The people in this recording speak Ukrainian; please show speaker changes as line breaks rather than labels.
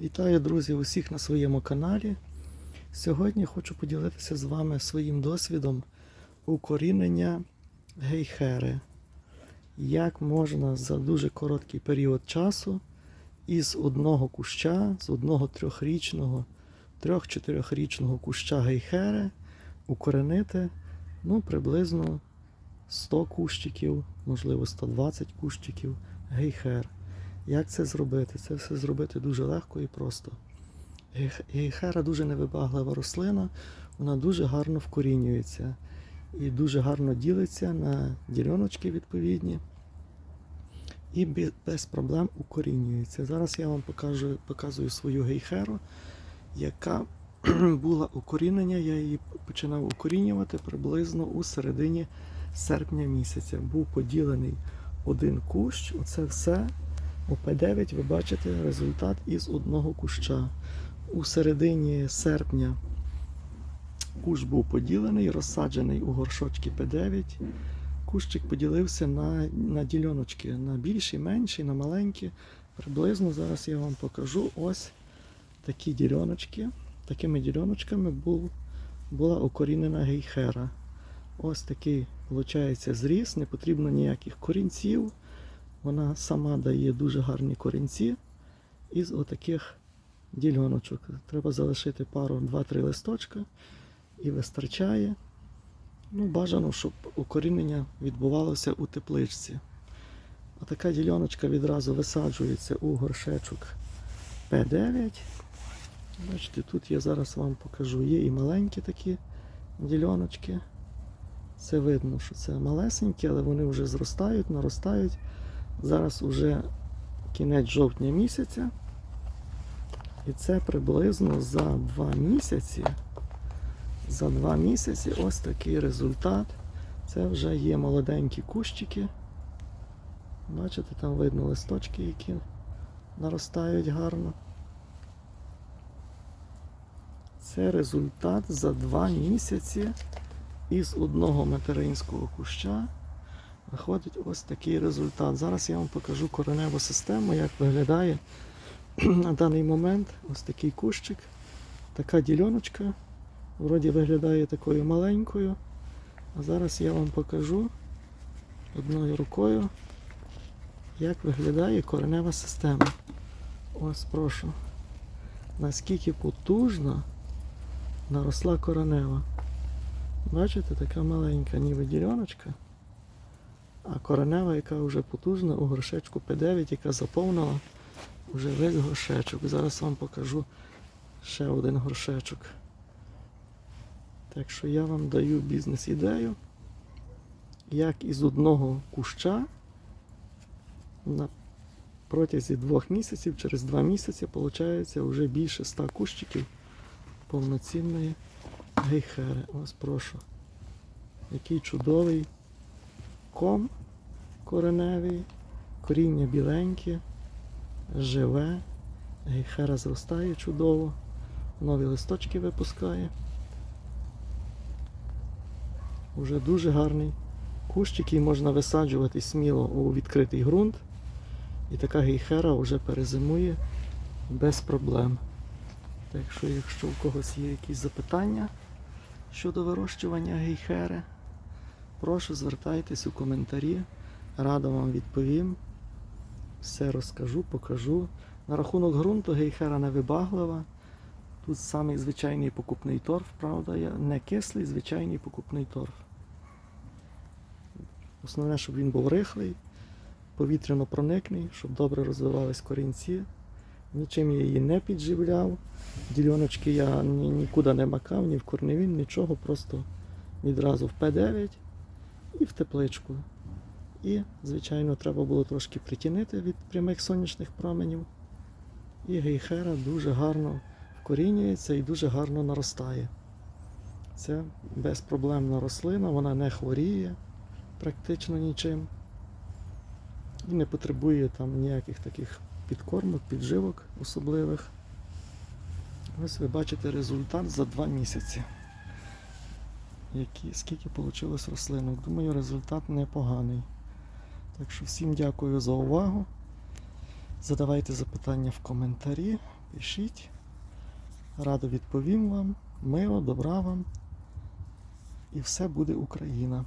Вітаю, друзі, усіх на своєму каналі. Сьогодні хочу поділитися з вами своїм досвідом укорінення гейхери. Як можна за дуже короткий період часу із одного куща, з одного трьохрічного, трьох-чотирьохрічного куща гейхери укоренити ну, приблизно 100 кущиків, можливо 120 кущиків гейхер. Як це зробити? Це все зробити дуже легко і просто. Гейхера дуже невибаглива рослина, вона дуже гарно вкорінюється і дуже гарно ділиться на діляночки відповідні. І без проблем укорінюється. Зараз я вам покажу, показую свою гейхеру, яка була укорінення. Я її починав укорінювати приблизно у середині серпня місяця. Був поділений один кущ. Оце все. У П9 ви бачите результат із одного куща. У середині серпня кущ був поділений, розсаджений у горшочки П9. Кущик поділився на, на діляночки, на більші, менші, на маленькі. Приблизно зараз я вам покажу ось такі діляночки. Такими діляночками був, була укорінена гейхера. Ось такий, виходить, зріс, не потрібно ніяких корінців. Вона сама дає дуже гарні корінці із отаких діляночок. Треба залишити пару, 2-3 листочка і вистачає. Ну, бажано, щоб укорінення відбувалося у тепличці. А така діляночка відразу висаджується у горшечок П9. Бачите, тут я зараз вам покажу. Є і маленькі такі діляночки. Це видно, що це малесенькі, але вони вже зростають, наростають. Зараз уже кінець жовтня місяця. І це приблизно за два місяці. За два місяці ось такий результат. Це вже є молоденькі кущики. Бачите, там видно листочки, які наростають гарно. Це результат за два місяці із одного материнського куща виходить ось такий результат. Зараз я вам покажу кореневу систему, як виглядає на даний момент ось такий кущик, така діляночка. Вроді виглядає такою маленькою. А зараз я вам покажу одною рукою, як виглядає коренева система. Ось прошу. Наскільки потужно наросла коренева. Бачите, така маленька ніби діляночка. А коренева, яка вже потужна у горшечку П9, яка заповнила вже весь горшечок. Зараз вам покажу ще один горшечок. Так що я вам даю бізнес-ідею, як із одного куща на протязі двох місяців, через два місяці, виходить вже більше ста кущиків повноцінної гейхери. Ось прошу. Який чудовий ком кореневий, коріння біленьке, живе, гейхера зростає чудово, нові листочки випускає. Уже дуже гарний кущ, який можна висаджувати сміло у відкритий ґрунт. І така гейхера вже перезимує без проблем. Так що, якщо у когось є якісь запитання щодо вирощування гейхери, прошу звертайтесь у коментарі. Радо вам відповім. Все розкажу, покажу. На рахунок ґрунту гейхера невибаглива. Тут самий звичайний покупний торф, правда, є. не кислий, звичайний покупний торф. Основне, щоб він був рихлий, повітряно проникний, щоб добре розвивались корінці. Нічим я її не підживляв. Діляночки я ні, нікуди не макав, ні в корневін, нічого, просто відразу в П9 і в тепличку. І, звичайно, треба було трошки притінити від прямих сонячних променів. І гейхера дуже гарно вкорінюється і дуже гарно наростає. Це безпроблемна рослина, вона не хворіє практично нічим. І не потребує там ніяких таких підкормок, підживок особливих. Ось ви бачите результат за два місяці. Які, скільки вийшло рослинок. Думаю, результат непоганий. Так що всім дякую за увагу. Задавайте запитання в коментарі. Пишіть. Радо відповім вам. Миру, добра вам. І все буде Україна.